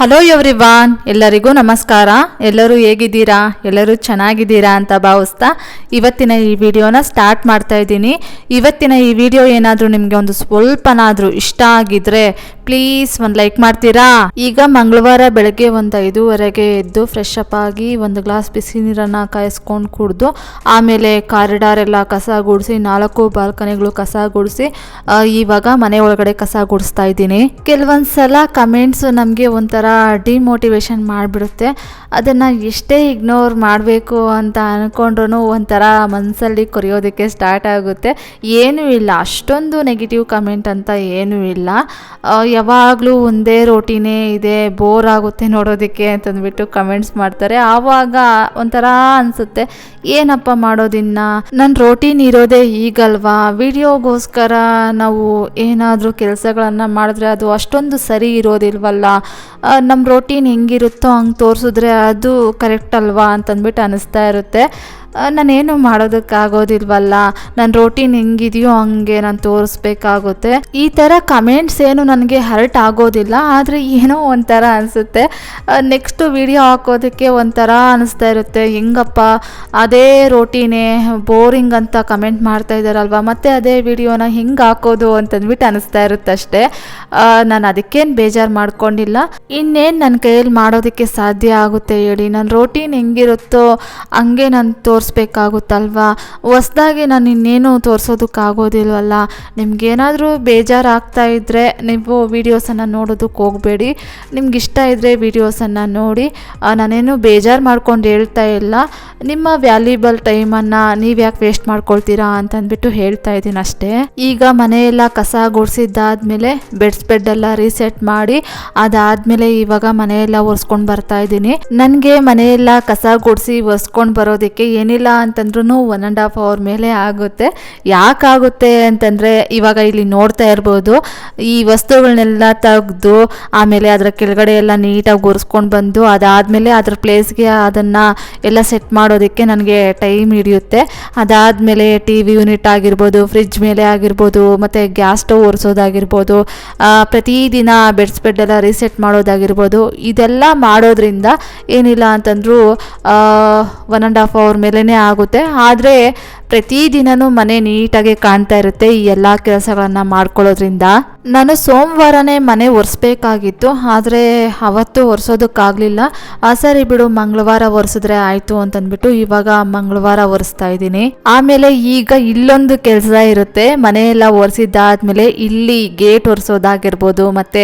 Hello everyone ಎಲ್ಲರಿಗೂ ನಮಸ್ಕಾರ. ಎಲ್ಲರೂ ಹೇಗಿದ್ದೀರಾ? ಎಲ್ಲರೂ ಚೆನ್ನಾಗಿದ್ದೀರಾ ಅಂತ ಭಾವಿಸ್ತಾ ಇವತ್ತಿನ ಈ ವಿಡಿಯೋನ ಸ್ಟಾರ್ಟ್ ಮಾಡ್ತಾ ಇದ್ದೀನಿ. ಇವತ್ತಿನ ಈ ವಿಡಿಯೋ ಏನಾದರೂ ನಿಮಗೆ ಒಂದು ಸ್ವಲ್ಪನಾದರೂ ಇಷ್ಟ ಆಗಿದ್ರೆ ಪ್ಲೀಸ್ ಒಂದು ಲೈಕ್ ಮಾಡ್ತೀರಾ? ಈಗ ಮಂಗಳವಾರ ಬೆಳಗ್ಗೆ ಒಂದು ಐದೂವರೆಗೆ ಎದ್ದು ಫ್ರೆಶ್ ಅಪ್ ಆಗಿ ಒಂದು ಗ್ಲಾಸ್ ಬಿಸಿ ನೀರನ್ನು ಕಾಯಿಸ್ಕೊಂಡು ಕುಡಿದು, ಆಮೇಲೆ ಕಾರಿಡಾರ್ ಎಲ್ಲ ಕಸ ಗುಡಿಸಿ, ನಾಲ್ಕು ಬಾಲ್ಕನಿಗಳು ಕಸ ಗುಡಿಸಿ ಇವಾಗ ಮನೆ ಒಳಗಡೆ ಕಸ ಗುಡಿಸ್ತಾ ಇದ್ದೀನಿ. ಕೆಲವೊಂದು ಸಲ ಕಮೆಂಟ್ಸ್ ನಮಗೆ ಒಂಥರ ಡಿಮೋಟಿವೇಶನ್ ಮಾಡಿಬಿಡುತ್ತೆ. ಅದನ್ನು ಎಷ್ಟೇ ಇಗ್ನೋರ್ ಮಾಡಬೇಕು ಅಂತ ಅಂದ್ಕೊಂಡ್ರೂ ಒಂಥರ ಮನಸ್ಸಲ್ಲಿ ಕೊರೆಯೋದಕ್ಕೆ ಸ್ಟಾರ್ಟ್ ಆಗುತ್ತೆ. ಏನೂ ಇಲ್ಲ, ಅಷ್ಟೊಂದು ನೆಗೆಟಿವ್ ಕಮೆಂಟ್ ಅಂತ ಏನೂ ಇಲ್ಲ. ಯಾವಾಗಲೂ ಒಂದೇ ರೋಟಿನೇ ಇದೆ ಬೋರ್ ಆಗುತ್ತೆ ನೋಡೋದಕ್ಕೆ ಅಂತಂದ್ಬಿಟ್ಟು ಕಮೆಂಟ್ಸ್ ಮಾಡ್ತಾರೆ. ಆವಾಗ ಒಂಥರ ಅನಿಸುತ್ತೆ, ಏನಪ್ಪ ಮಾಡೋದಿನ್ನ? ನನ್ನ ರೋಟೀನ್ ಇರೋದೇ ಈಗಲ್ವಾ? ವಿಡಿಯೋಗೋಸ್ಕರ ನಾವು ಏನಾದರೂ ಕೆಲಸಗಳನ್ನು ಮಾಡಿದ್ರೆ ಅದು ಅಷ್ಟೊಂದು ಸರಿ ಇರೋದಿಲ್ವಲ್ಲ? ನಮ್ಮ ರೋಟೀನ್ ಹೆಂಗಿರುತ್ತೋ ಹಂಗೆ ತೋರಿಸಿದ್ರೆ ಅದು ಕರೆಕ್ಟ್ ಅಲ್ವಾ ಅಂತಂದ್ಬಿಟ್ಟು ಅನ್ನಿಸ್ತಾ ಇರುತ್ತೆ. ನಾನೇನು ಮಾಡೋದಕ್ಕಾಗೋದಿಲ್ವಲ್ಲ? ನನ್ನ ರೋಟೀನ್ ಹೆಂಗಿದೆಯೋ ಹಂಗೆ ನಾನು ತೋರಿಸ್ಬೇಕಾಗುತ್ತೆ. ಈ ಥರ ಕಮೆಂಟ್ಸ್ ಏನು ನನಗೆ ಹರ್ಟ್ ಆಗೋದಿಲ್ಲ, ಆದರೆ ಏನೋ ಒಂಥರ ಅನಿಸುತ್ತೆ. ನೆಕ್ಸ್ಟು ವಿಡಿಯೋ ಹಾಕೋದಕ್ಕೆ ಒಂಥರ ಅನಿಸ್ತಾ ಇರುತ್ತೆ. ಹೆಂಗಪ್ಪ? ಅದೇ ರೋಟೀನೇ ಬೋರಿಂಗ್ ಅಂತ ಕಮೆಂಟ್ ಮಾಡ್ತಾ ಇದ್ದಾರಲ್ವ? ಮತ್ತೆ ಅದೇ ವಿಡಿಯೋನ ಹೆಂಗೆ ಹಾಕೋದು ಅಂತಂದ್ಬಿಟ್ಟು ಅನಿಸ್ತಾ ಇರುತ್ತೆ ಅಷ್ಟೇ. ನಾನು ಅದಕ್ಕೇನು ಬೇಜಾರು ಮಾಡ್ಕೊಂಡಿಲ್ಲ. ಇನ್ನೇನು ನನ್ನ ಕೈಯಲ್ಲಿ ಮಾಡೋದಕ್ಕೆ ಸಾಧ್ಯ ಆಗುತ್ತೆ ಹೇಳಿ? ನನ್ನ ರೋಟೀನ್ ಹೆಂಗಿರುತ್ತೋ ಹಂಗೆ ನಾನು ತೋರಿಸ್ಬೇಕಾಗುತ್ತಲ್ವಾ? ಹೊಸ್ದಾಗಿ ನಾನು ಇನ್ನೇನು ತೋರಿಸೋದಕ್ಕಾಗೋದಿಲ್ವಲ್ಲ? ನಿಮ್ಗೇನಾದರೂ ಬೇಜಾರಾಗ್ತಾ ಇದ್ದರೆ ನೀವು ವೀಡಿಯೋಸನ್ನು ನೋಡೋದಕ್ಕೆ ಹೋಗಬೇಡಿ. ನಿಮ್ಗೆ ಇಷ್ಟ ಇದ್ದರೆ ವೀಡಿಯೋಸನ್ನು ನೋಡಿ. ನಾನೇನು ಬೇಜಾರು ಮಾಡ್ಕೊಂಡು ಹೇಳ್ತಾ ಇಲ್ಲ. ನಿಮ್ಮ ವ್ಯಾಲ್ಯೂಬಲ್ ಟೈಮನ್ನು ನೀವು ಯಾಕೆ ವೇಸ್ಟ್ ಮಾಡ್ಕೊಳ್ತೀರಾ ಅಂತಂದ್ಬಿಟ್ಟು ಹೇಳ್ತಾ ಇದ್ದೀನಿ ಅಷ್ಟೇ. ಈಗ ಮನೆಯೆಲ್ಲ ಕಸ ಗುಡಿಸಿದ್ದಾದ್ಮೇಲೆ ಬೆಡ್ಸ್ ಬೆಡ್ ಎಲ್ಲ ರೀಸೆಟ್ ಮಾಡಿ ಅದಾದ್ಮೇಲೆ ಇವಾಗ ಮನೆಯೆಲ್ಲ ಒರೆಸ್ಕೊಂಡು ಬರ್ತಾ ಇದ್ದೀನಿ. ನನಗೆ ಮನೆಯೆಲ್ಲ ಕಸ ಗುಡಿಸಿ ಒರೆಸ್ಕೊಂಡು ಬರೋದಕ್ಕೆ ಏನಿಲ್ಲ ಅಂತಂದ್ರೂ ಒನ್ ಆ್ಯಂಡ್ ಹಾಫ್ ಅವರ್ ಮೇಲೆ ಆಗುತ್ತೆ. ಯಾಕಾಗುತ್ತೆ ಅಂತಂದರೆ ಇವಾಗ ಇಲ್ಲಿ ನೋಡ್ತಾ ಇರ್ಬೋದು. ಈ ವಸ್ತುಗಳನ್ನೆಲ್ಲ ತೆಗೆದು ಆಮೇಲೆ ಅದರ ಕೆಳಗಡೆ ಎಲ್ಲ ನೀಟಾಗಿ ಒರೆಸ್ಕೊಂಡು ಬಂದು ಅದಾದಮೇಲೆ ಅದ್ರ ಪ್ಲೇಸ್ಗೆ ಅದನ್ನು ಎಲ್ಲ ಸೆಟ್ ಮಾಡೋದಕ್ಕೆ ನನಗೆ ಟೈಮ್ ಹಿಡಿಯುತ್ತೆ. ಅದಾದಮೇಲೆ ಟಿ ವಿ ಯೂನಿಟ್ ಆಗಿರ್ಬೋದು ಫ್ರಿಜ್ ಮೇಲೆ ಆಗಿರ್ಬೋದು, ಮತ್ತು ಗ್ಯಾಸ್ ಸ್ಟವ್ ಒರೆಸೋದಾಗಿರ್ಬೋದು ಪ್ರತಿದಿನ ಬೆಡ್ಸ್ ಬೆಡ್ ಎಲ್ಲ ರೀಸೆಟ್ ಮಾಡೋದಾಗಿರ್ಬೋದು, ಇದೆಲ್ಲ ಮಾಡೋದ್ರಿಂದ ಏನಿಲ್ಲ ಅಂತಂದರೂ ಒನ್ ಆ್ಯಂಡ್ ಹಾಫ್ ಅವರ್ ಮೇಲೇ ಆಗುತ್ತೆ. ಆದರೆ ಪ್ರತಿದಿನವೂ ಮನೆ ನೀಟಾಗಿ ಕಾಣ್ತಾ ಇರುತ್ತೆ ಈ ಎಲ್ಲ ಕೆಲಸಗಳನ್ನು ಮಾಡ್ಕೊಳ್ಳೋದ್ರಿಂದ. ನಾನು ಸೋಮವಾರನೇ ಮನೆ ಒರೆಸ್ಬೇಕಾಗಿತ್ತು, ಆದರೆ ಅವತ್ತು ಒರೆಸೋದಕ್ಕಾಗಲಿಲ್ಲ. ಸರಿ ಬಿಡು, ಮಂಗಳವಾರ ಒರೆಸಿದ್ರೆ ಆಯಿತು ಅಂತಂದ್ಬಿಟ್ಟು ಇವಾಗ ಮಂಗಳವಾರ ಒರೆಸ್ತಾ ಇದ್ದೀನಿ. ಆಮೇಲೆ ಈಗ ಇಲ್ಲೊಂದು ಕೆಲಸ ಇರುತ್ತೆ. ಮನೆಯೆಲ್ಲ ಒರೆಸಿದ್ದಾದ್ಮೇಲೆ ಇಲ್ಲಿ ಗೇಟ್ ಒರೆಸೋದಾಗಿರ್ಬೋದು, ಮತ್ತು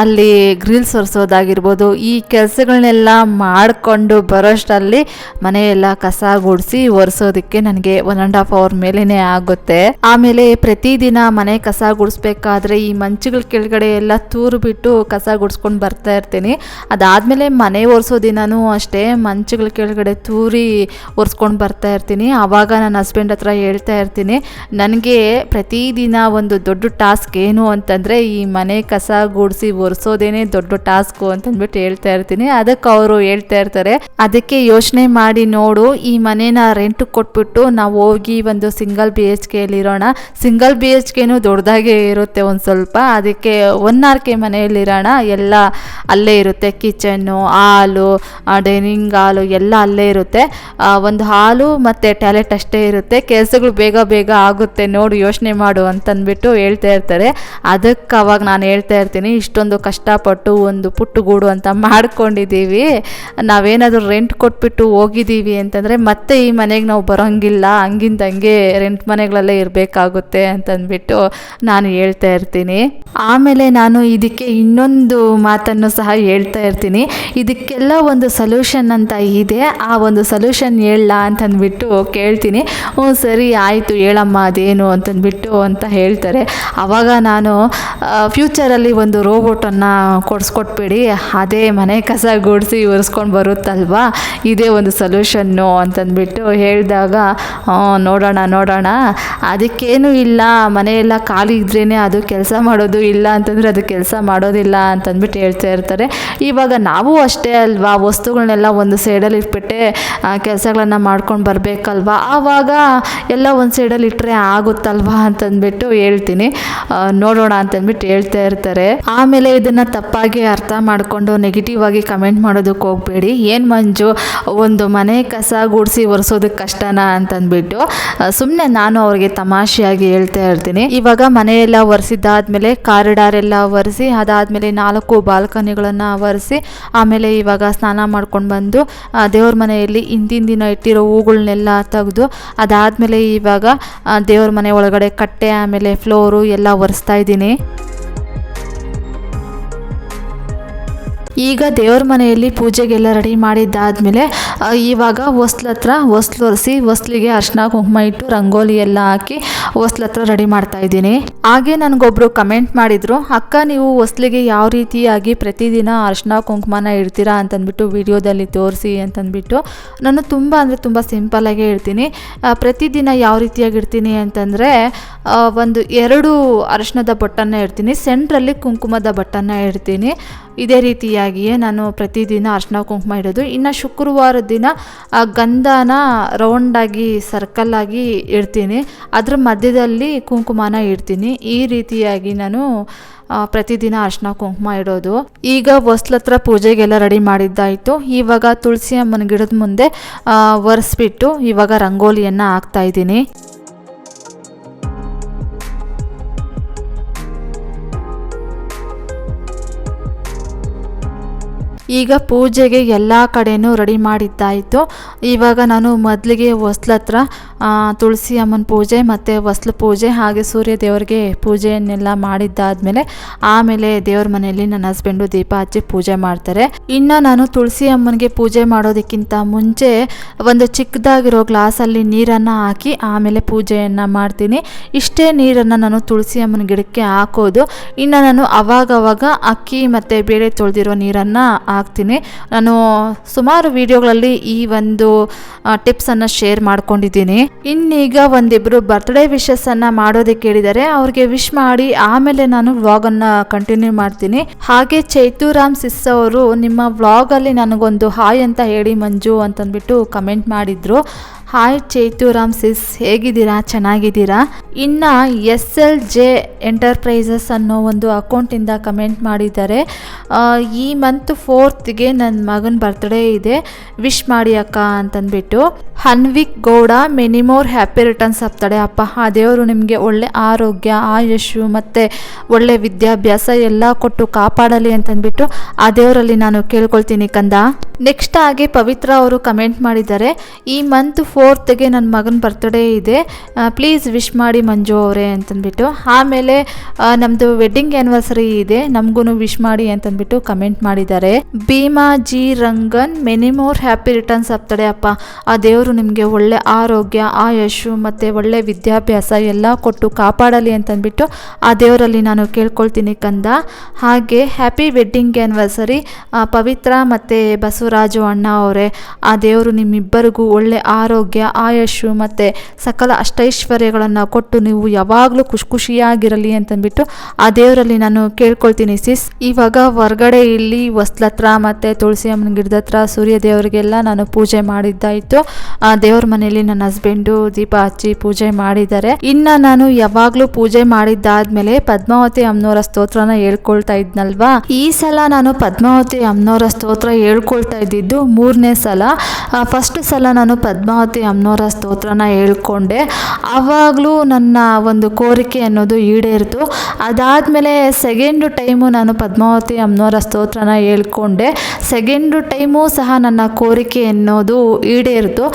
ಅಲ್ಲಿ ಗ್ರಿಲ್ಸ್ ಒರೆಸೋದಾಗಿರ್ಬೋದು, ಈ ಕೆಲಸಗಳನ್ನೆಲ್ಲ ಮಾಡಿಕೊಂಡು ಬರೋಷ್ಟಲ್ಲಿ ಮನೆಯೆಲ್ಲ ಕಸ ಗುಡಿಸಿ ಒರೆಸೋದಕ್ಕೆ ನನಗೆ ಒನ್ ಆ್ಯಂಡ್ ಹಾಫ್ ಅವರ್ ಮೇಲೇ ಆಗುತ್ತೆ. ಆಮೇಲೆ ಪ್ರತಿದಿನ ಮನೆ ಕಸ ಗುಡಿಸ್ಬೇಕಾದ್ರೆ ಈ ಮಂಚುಗಳ ಕೆಳಗಡೆ ಎಲ್ಲ ತೂರು ಬಿಟ್ಟು ಕಸ ಗುಡಿಸ್ಕೊಂಡು ಬರ್ತಾ ಇರ್ತೀನಿ. ಅದಾದಮೇಲೆ ಮನೆ ಒರೆಸೋ ದಿನವೂ ಅಷ್ಟೇ, ಮಂಚುಗಳ ಕೆಳಗಡೆ ತೂರಿ ಒರೆಸ್ಕೊಂಡು ಬರ್ತಾ ಇರ್ತೀನಿ. ಆವಾಗ ನನ್ನ ಹಸ್ಬೆಂಡ್ ಹತ್ರ ಹೇಳ್ತಾ ಇರ್ತೀನಿ, ನನಗೆ ಪ್ರತಿದಿನ ಒಂದು ದೊಡ್ಡ ಟಾಸ್ಕ್ ಏನು ಅಂತಂದರೆ ಈ ಮನೆ ಕಸ ಗುಡಿಸಿ ಒರೆಸೋದೇನೆ ದೊಡ್ಡ ಟಾಸ್ಕು ಅಂತಂದ್ಬಿಟ್ಟು ಹೇಳ್ತಾ ಇರ್ತೀನಿ. ಅದಕ್ಕೆ ಅವರು ಹೇಳ್ತಾ ಇರ್ತಾರೆ, ಅದಕ್ಕೆ ಯೋಚನೆ ಮಾಡಿ ನೋಡು, ಈ ಮನೇನ ರೆಂಟ್ ಕೊಟ್ಬಿಟ್ಟು ನಾವು ಹೋಗಿ ಒಂದು ಸಿಂಗಲ್ ಬಿ ಎಚ್ ಕೆಲಿರೋಣ ಸಿಂಗಲ್ ಬಿ ಎಚ್ ಕೆನೂ ದೊಡ್ಡದಾಗೆ ಇರುತ್ತೆ ಒಂದು ಸ್ವಲ್ಪ, ಅದಕ್ಕೆ ಒನ್ ಆರ್ ಕೆ ಮನೆಯಲ್ಲಿರೋಣ ಎಲ್ಲ ಅಲ್ಲೇ ಇರುತ್ತೆ ಕಿಚನ್ನು ಹಾಲು ಡೈನಿಂಗ್ ಹಾಲು ಎಲ್ಲ ಅಲ್ಲೇ ಇರುತ್ತೆ. ಒಂದು ಹಾಲು ಮತ್ತು ಟ್ಯಾಲೆಟ್ ಅಷ್ಟೇ ಇರುತ್ತೆ. ಕೆಲಸಗಳು ಬೇಗ ಬೇಗ ಆಗುತ್ತೆ. ನೋಡು, ಯೋಚನೆ ಮಾಡು ಅಂತಂದ್ಬಿಟ್ಟು ಹೇಳ್ತಾ ಇರ್ತಾರೆ. ಅದಕ್ಕೆ ಅವಾಗ ನಾನು ಹೇಳ್ತಾ ಇರ್ತೀನಿ, ಇಷ್ಟೊಂದು ಕಷ್ಟಪಟ್ಟು ಒಂದು ಪುಟ್ಟು ಗೂಡು ಅಂತ ಮಾಡ್ಕೊಂಡಿದ್ದೀವಿ. ನಾವೇನಾದರೂ ರೆಂಟ್ ಕೊಟ್ಬಿಟ್ಟು ಹೋಗಿದ್ದೀವಿ ಅಂತಂದರೆ, ಮತ್ತೆ ಈ ಮನೆಗೆ ನಾವು ಬರೋಂಗಿಲ್ಲ. ಹಂಗಿಂದ ಹಂಗೆ ರೆಂಟ್ ಮನೆಗಳಲ್ಲೇ ಇರಬೇಕಾಗುತ್ತೆ ಅಂತಂದ್ಬಿಟ್ಟು ನಾನು ಹೇಳ್ತಾ ಇರ್ತೀನಿ. ಆಮೇಲೆ ನಾನು ಇದಕ್ಕೆ ಇನ್ನೊಂದು ಮಾತನ್ನು ಸಹ ಹೇಳ್ತಾ ಇರ್ತೀನಿ. ಇದಕ್ಕೆಲ್ಲ ಒಂದು ಸೊಲ್ಯೂಷನ್ ಅಂತ ಇದೆ. ಆ ಒಂದು ಸೊಲ್ಯೂಷನ್ ಹೇಳ ಅಂತಂದ್ಬಿಟ್ಟು ಕೇಳ್ತೀನಿ. ಹ್ಞೂ, ಸರಿ, ಆಯಿತು, ಹೇಳಮ್ಮ, ಅದೇನು ಅಂತಂದ್ಬಿಟ್ಟು ಅಂತ ಹೇಳ್ತಾರೆ. ಆವಾಗ ನಾನು ಫ್ಯೂಚರಲ್ಲಿ ಒಂದು ರೋಬೋಟನ್ನು ಕೊಡಿಸ್ಕೊಟ್ಬಿಡಿ, ಅದೇ ಮನೆ ಕಸ ಗುಡಿಸಿ ಒರೆಸ್ಕೊಂಡು ಬರುತ್ತಲ್ವಾ? ಇದೇ ಒಂದು ಸೊಲ್ಯೂಷನ್ನು ಅಂತಂದ್ಬಿಟ್ಟು ಹೇಳಿದಾಗ ನೋಡೋಣ ನೋಡೋಣ. ಅದಕ್ಕೇನು ಇಲ್ಲ ಮನೆಯೆಲ್ಲ ಖಾಲಿ ಇದ್ರೇ ಅದು ಕೆಲಸ ಮಾಡೋದು ಇಲ್ಲ ಅಂತಂದರೆ ಅದು ಕೆಲಸ ಮಾಡೋದಿಲ್ಲ ಅಂತಂದ್ಬಿಟ್ಟು ಹೇಳ್ತಾ ಇರ್ತಾರೆ. ಇವಾಗ ನಾವು ಅಷ್ಟೇ ಅಲ್ವಾ ವಸ್ತುಗಳನ್ನೆಲ್ಲ ಒಂದು ಸೈಡಲ್ಲಿ ಇಟ್ಬಿಟ್ಟೆ ಕೆಲಸಗಳನ್ನು ಮಾಡ್ಕೊಂಡು ಬರಬೇಕಲ್ವ? ಆವಾಗ ಎಲ್ಲ ಒಂದು ಸೈಡಲ್ಲಿ ಇಟ್ಟರೆ ಆಗುತ್ತಲ್ವಾ ಅಂತಂದ್ಬಿಟ್ಟು ಹೇಳ್ತೀನಿ. ನೋಡೋಣ ಅಂತಂದ್ಬಿಟ್ಟು ಹೇಳ್ತಾ ಇರ್ತಾರೆ. ಆಮೇಲೆ ಇದನ್ನು ತಪ್ಪಾಗಿ ಅರ್ಥ ಮಾಡಿಕೊಂಡು ನೆಗೆಟಿವ್ ಆಗಿ ಕಮೆಂಟ್ ಮಾಡೋದಕ್ಕೆ ಹೋಗಬೇಡಿ. ಏನು ಮಂಜು, ಒಂದು ಮನೆ ಕಸ ಗುಡಿಸಿ ಒರೆಸೋದಕ್ಕೆ ಕಷ್ಟನಾ ಅಂತಂದ್ಬಿಟ್ಟು ಸುಮ್ಮನೆ ನಾನು ಅವ್ರಿಗೆ ತಮಾಷೆಯಾಗಿ ಹೇಳ್ತಾ ಇರ್ತೀನಿ. ಇವಾಗ ಮನೆಯೆಲ್ಲ ಒರೆಸಿದ್ದಾದ್ಮೇಲೆ, ಕಾರಿಡಾರ್ ಎಲ್ಲ ಒರೆಸಿ, ಅದಾದಮೇಲೆ ನಾಲ್ಕು ಬಾಲ್ಕನಿಗಳನ್ನು ಒರೆಸಿ, ಆಮೇಲೆ ಇವಾಗ ಸ್ನಾನ ಮಾಡ್ಕೊಂಡು ಬಂದು ದೇವ್ರ ಮನೆಯಲ್ಲಿ ಹಿಂದಿನ ದಿನ ಇಟ್ಟಿರೋ ಹೂಗಳನ್ನೆಲ್ಲ ತೆಗೆದು ಅದಾದಮೇಲೆ ಇವಾಗ ದೇವ್ರ ಮನೆ ಒಳಗಡೆ ಕಟ್ಟೆ, ಆಮೇಲೆ ಫ್ಲೋರು ಎಲ್ಲ ಒರೆಸ್ತಾ ಇದ್ದೀನಿ. ಈಗ ದೇವ್ರ ಮನೆಯಲ್ಲಿ ಪೂಜೆಗೆಲ್ಲ ರೆಡಿ ಮಾಡಿದ್ದಾದ್ಮೇಲೆ ಇವಾಗ ಹೊಸ್ಲ ಹತ್ರ ಹೊಸ್ಲು ಒರೆಸಿ ಹೊಸ್ಲಿಗೆ ಅರ್ಶಿನ ಕುಂಕುಮ ಇಟ್ಟು ರಂಗೋಲಿ ಎಲ್ಲ ಹಾಕಿ ಹೊಸ್ಲ ಹತ್ರ ರೆಡಿ ಮಾಡ್ತಾ ಇದ್ದೀನಿ. ಹಾಗೆ ನನಗೊಬ್ಬರು ಕಮೆಂಟ್ ಮಾಡಿದರು, ಅಕ್ಕ, ನೀವು ಹೊಸ್ಲಿಗೆ ಯಾವ ರೀತಿಯಾಗಿ ಪ್ರತಿದಿನ ಅರ್ಶಿನ ಕುಂಕುಮನ ಇಡ್ತೀರಾ ಅಂತಂದ್ಬಿಟ್ಟು ವಿಡಿಯೋದಲ್ಲಿ ತೋರಿಸಿ ಅಂತಂದ್ಬಿಟ್ಟು, ನಾನು ತುಂಬ ಅಂದರೆ ತುಂಬ ಸಿಂಪಲ್ಲಾಗೇ ಇಡ್ತೀನಿ. ಪ್ರತಿದಿನ ಯಾವ ರೀತಿಯಾಗಿ ಇಡ್ತೀನಿ ಅಂತಂದರೆ ಒಂದು ಎರಡು ಅರಿಶಿಣದ ಬೊಟ್ಟನ್ನು ಇಡ್ತೀನಿ, ಸೆಂಟ್ರಲ್ಲಿ ಕುಂಕುಮದ ಬಟ್ಟನ್ನ ಇಡ್ತೀನಿ. ಇದೇ ರೀತಿಯಾಗಿಯೇ ನಾನು ಪ್ರತಿದಿನ ಅರ್ಶಿನ ಕುಂಕುಮ ಇಡೋದು. ಇನ್ನು ಶುಕ್ರವಾರದ ದಿನ, ಆ ಗಂಧನ ರೌಂಡಾಗಿ ಸರ್ಕಲ್ಲಾಗಿ ಇಡ್ತೀನಿ. ಅದ್ರ ಮಧ್ಯದಲ್ಲಿ ಕುಂಕುಮನ ಇಡ್ತೀನಿ. ಈ ರೀತಿಯಾಗಿ ನಾನು ಪ್ರತಿದಿನ ಅರ್ಶಿನ ಕುಂಕುಮ ಇಡೋದು. ಈಗ ಹೊಸ್ಲತ್ರ ಪೂಜೆಗೆಲ್ಲ ರೆಡಿ ಮಾಡಿದ್ದಾಯಿತು. ಇವಾಗ ತುಳಸಿ ಅಮ್ಮನ ಗಿಡದ ಮುಂದೆ ಒರೆಸ್ಬಿಟ್ಟು ಇವಾಗ ರಂಗೋಲಿಯನ್ನು ಹಾಕ್ತಾ ಇದ್ದೀನಿ. ಈಗ ಪೂಜೆಗೆ ಎಲ್ಲ ಕಡೆಯೂ ರೆಡಿ ಮಾಡಿದ್ದಾಯಿತು. ಇವಾಗ ನಾನು ಮೊದಲಿಗೆ ಹೊಸ್ಲ ಹತ್ರ ಆ, ತುಳಸಿ ಅಮ್ಮನ ಪೂಜೆ ಮತ್ತು ವಸ್ಲು ಪೂಜೆ ಹಾಗೆ ಸೂರ್ಯ ದೇವರಿಗೆ ಪೂಜೆಯನ್ನೆಲ್ಲ ಮಾಡಿದ್ದಾದಮೇಲೆ ಆಮೇಲೆ ದೇವ್ರ ಮನೆಯಲ್ಲಿ ನನ್ನ ಹಸ್ಬೆಂಡು ದೀಪ ಹಚ್ಚಿ ಪೂಜೆ ಮಾಡ್ತಾರೆ. ಇನ್ನು ನಾನು ತುಳಸಿ ಅಮ್ಮನಿಗೆ ಪೂಜೆ ಮಾಡೋದಕ್ಕಿಂತ ಮುಂಚೆ ಒಂದು ಚಿಕ್ಕದಾಗಿರೋ ಗ್ಲಾಸಲ್ಲಿ ನೀರನ್ನು ಹಾಕಿ ಆಮೇಲೆ ಪೂಜೆಯನ್ನು ಮಾಡ್ತೀನಿ. ಇಷ್ಟೇ ನೀರನ್ನು ನಾನು ತುಳಸಿ ಅಮ್ಮನ ಗಿಡಕ್ಕೆ ಹಾಕೋದು. ಇನ್ನು ನಾನು ಅವಾಗವಾಗ ಅಕ್ಕಿ ಮತ್ತು ಬೇಳೆ ತೊಳೆದಿರೋ ನೀರನ್ನು ಹಾಕ್ತೀನಿ. ನಾನು ಸುಮಾರು ವಿಡಿಯೋಗಳಲ್ಲಿ ಈ ಒಂದು ಟಿಪ್ಸನ್ನು ಶೇರ್ ಮಾಡ್ಕೊಂಡಿದ್ದೀನಿ. ಇನ್ನೀಗ ಒಂದಿಬ್ರು ಬರ್ತ್ಡೇ ವಿಶಸ್ಸನ್ನು ಮಾಡೋದಕ್ಕೆ ಕೇಳಿದರೆ ಅವ್ರಿಗೆ ವಿಶ್ ಮಾಡಿ ಆಮೇಲೆ ನಾನು ವ್ಲಾಗನ್ನು ಕಂಟಿನ್ಯೂ ಮಾಡ್ತೀನಿ. ಹಾಗೆ ಚೈತುರಾಮ್ ಸಿಸ್ ಅವರು ನಿಮ್ಮ ವ್ಲಾಗಲ್ಲಿ ನನಗೊಂದು ಹಾಯ್ ಅಂತ ಹೇಳಿ ಮಂಜು ಅಂತಂದ್ಬಿಟ್ಟು ಕಮೆಂಟ್ ಮಾಡಿದ್ರು. ಹಾಯ್ ಚೈತುರಾಮ್ ಸಿಸ್ ಹೇಗಿದ್ದೀರಾ? ಚೆನ್ನಾಗಿದ್ದೀರಾ? ಇನ್ನು ಎಸ್ ಎಲ್ ಜೆ ಎಂಟರ್ಪ್ರೈಸಸ್ ಅನ್ನೋ ಒಂದು ಅಕೌಂಟಿಂದ ಕಮೆಂಟ್ ಮಾಡಿದ್ದಾರೆ. ಈ ಮಂತ್ ಫೋರ್ತ್ಗೆ ನನ್ನ ಮಗನ ಬರ್ತ್ಡೇ ಇದೆ. ವಿಶ್ ಮಾಡಿ ಅಕ್ಕ ಅಂತಂದ್ಬಿಟ್ಟು Hanvik Gowda many more happy returns ಆಗ್ತಾಳೆ ಅಪ್ಪ. ಆ, ದೇವರು ನಿಮಗೆ ಒಳ್ಳೆ ಆರೋಗ್ಯ ಆಯುಷು ಮತ್ತು ಒಳ್ಳೆ ವಿದ್ಯಾಭ್ಯಾಸ ಎಲ್ಲ ಕೊಟ್ಟು ಕಾಪಾಡಲಿ ಅಂತಂದ್ಬಿಟ್ಟು ಆ ದೇವರಲ್ಲಿ ನಾನು ಕೇಳ್ಕೊಳ್ತೀನಿ ಕಂದ. ನೆಕ್ಸ್ಟ್ ಆಗಿ ಪವಿತ್ರ ಅವರು ಕಮೆಂಟ್ ಮಾಡಿದ್ದಾರೆ. ಈ ಮಂತ್ ಫೋರ್ತ್ಗೆ ನನ್ನ ಮಗನ ಬರ್ತ್ಡೇ ಇದೆ. ಪ್ಲೀಸ್ ವಿಶ್ ಮಾಡಿ ಮಂಜು ಅವರೇ ಅಂತಂದ್ಬಿಟ್ಟು. ಆಮೇಲೆ ನಮ್ಮದು ವೆಡ್ಡಿಂಗ್ ಆ್ಯನಿವರ್ಸರಿ ಇದೆ. ನಮಗೂ ವಿಶ್ ಮಾಡಿ ಅಂತಂದ್ಬಿಟ್ಟು ಕಮೆಂಟ್ ಮಾಡಿದ್ದಾರೆ. Bheema G Rangan many more happy returns ಆಗ್ತಾಳೆ ಅಪ್ಪ. ಆ ದೇವರು ನಿಮಗೆ ಒಳ್ಳೆ ಆರೋಗ್ಯ ಆಯುಷು ಮತ್ತು ಒಳ್ಳೆ ವಿದ್ಯಾಭ್ಯಾಸ ಎಲ್ಲ ಕೊಟ್ಟು ಕಾಪಾಡಲಿ ಅಂತಂದ್ಬಿಟ್ಟು ಆ ದೇವರಲ್ಲಿ ನಾನು ಕೇಳ್ಕೊಳ್ತೀನಿ ಕಂದ. ಹಾಗೆ ಹ್ಯಾಪಿ ವೆಡ್ಡಿಂಗ್ ಆ್ಯನಿವರ್ಸರಿ ಪವಿತ್ರ ಮತ್ತು ಬಸವರಾಜು ಅಣ್ಣ ಅವರೇ. ಆ ದೇವರು ನಿಮ್ಮಿಬ್ಬರಿಗೂ ಒಳ್ಳೆ ಆರೋಗ್ಯ ಆಯುಷು ಮತ್ತು ಸಕಲ ಅಷ್ಟೈಶ್ವರ್ಯಗಳನ್ನು ಕೊಟ್ಟು ನೀವು ಯಾವಾಗಲೂ ಖುಷಿ ಖುಷಿಯಾಗಿರಲಿ ಅಂತಂದ್ಬಿಟ್ಟು ಆ ದೇವರಲ್ಲಿ ನಾನು ಕೇಳ್ಕೊಳ್ತೀನಿ ಸಿಸ್. ಇವಾಗ ಹೊರಗಡೆ ಇಲ್ಲಿ ಹೊಸ್ಲತ್ರ ಮತ್ತು ತುಳಸಿ ಅಮ್ಮನ ಗಿಡದ ಹತ್ರ ಸೂರ್ಯ ದೇವರಿಗೆಲ್ಲ ನಾನು ಪೂಜೆ ಮಾಡಿದ್ದಾಯಿತು. ಆ ದೇವ್ರ ಮನೆಯಲ್ಲಿ ನನ್ನ ಹಸ್ಬೆಂಡು ದೀಪ ಹಚ್ಚಿ ಪೂಜೆ ಮಾಡಿದ್ದಾರೆ. ಇನ್ನು ನಾನು ಯಾವಾಗಲೂ ಪೂಜೆ ಮಾಡಿದ್ದಾದ್ಮೇಲೆ ಪದ್ಮಾವತಿ ಅಮ್ಮನವರ ಸ್ತೋತ್ರನ ಹೇಳ್ಕೊಳ್ತಾ ಇದ್ನಲ್ವಾ? ಈ ಸಲ ನಾನು ಪದ್ಮಾವತಿ ಅಮ್ಮನವರ ಸ್ತೋತ್ರ ಹೇಳ್ಕೊಳ್ತಾ ಇದ್ದಿದ್ದು ಮೂರನೇ ಸಲ. ಫಸ್ಟ್ ಸಲ ನಾನು ಪದ್ಮಾವತಿ ಅಮ್ಮನವರ ಸ್ತೋತ್ರನ ಹೇಳ್ಕೊಂಡೆ. ಆವಾಗಲೂ ನನ್ನ ಒಂದು ಕೋರಿಕೆ ಅನ್ನೋದು ಈಡೇರಿತು. ಅದಾದಮೇಲೆ ಸೆಕೆಂಡು ಟೈಮು ನಾನು ಪದ್ಮಾವತಿ ಅಮ್ಮನವರ ಸ್ತೋತ್ರನ ಹೇಳ್ಕೊಂಡೆ. ಸೆಕೆಂಡು ಟೈಮು ಸಹ ನನ್ನ ಕೋರಿಕೆ ಅನ್ನೋದು ಈಡೇರಿತು.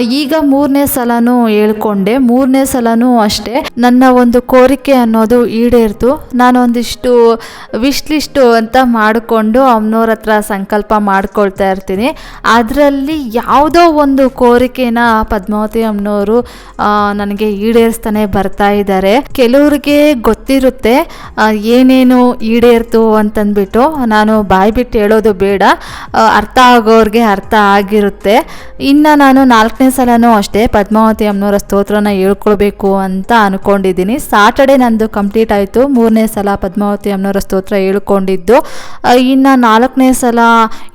ಈಗ ಮೂರನೇ ಸಲನೂ ಹೇಳ್ಕೊಂಡೆ. ಮೂರನೇ ಸಲನೂ ಅಷ್ಟೇ. ನನ್ನ ಒಂದು ಕೋರಿಕೆ ಅನ್ನೋದು ಈಡೇರಿತು. ನಾನು ಒಂದಿಷ್ಟು ವಿಶ್ ಲಿಸ್ಟು ಅಂತ ಮಾಡಿಕೊಂಡು ಅಮ್ಮನವ್ರ ಹತ್ರ ಸಂಕಲ್ಪ ಮಾಡ್ಕೊಳ್ತಾ ಇರ್ತೀನಿ. ಅದರಲ್ಲಿ ಯಾವುದೋ ಒಂದು ಕೋರಿಕೆನ ಪದ್ಮಾವತಿ ಅಮ್ಮನವರು ನನಗೆ ಈಡೇರಿಸ್ತಾನೆ ಬರ್ತಾ ಇದ್ದಾರೆ. ಕೆಲವ್ರಿಗೆ ಗೊತ್ತಿರುತ್ತೆ ಏನೇನು ಈಡೇರ್ತು ಅಂತಂದ್ಬಿಟ್ಟು ನಾನು ಬಾಯಿ ಬಿಟ್ಟು ಹೇಳೋದು ಬೇಡ. ಅರ್ಥ ಆಗೋರಿಗೆ ಅರ್ಥ ಆಗಿರುತ್ತೆ. ಇನ್ನು ನಾನು ನಾಲ್ಕನೇ ಸಲನೂ ಅಷ್ಟೇ ಪದ್ಮಾವತಿ ಅಮ್ಮನವರ ಸ್ತೋತ್ರನ ಹೇಳ್ಕೊಳ್ಬೇಕು ಅಂತ ಅಂದ್ಕೊಂಡಿದ್ದೀನಿ ಸಾಟರ್ಡೆ ನಂದು ಕಂಪ್ಲೀಟ್ ಆಯಿತು. ಮೂರನೇ ಸಲ ಪದ್ಮಾವತಿ ಅಮ್ಮನವರ ಸ್ತೋತ್ರ ಹೇಳ್ಕೊಂಡಿದ್ದು. ಇನ್ನು ನಾಲ್ಕನೇ ಸಲ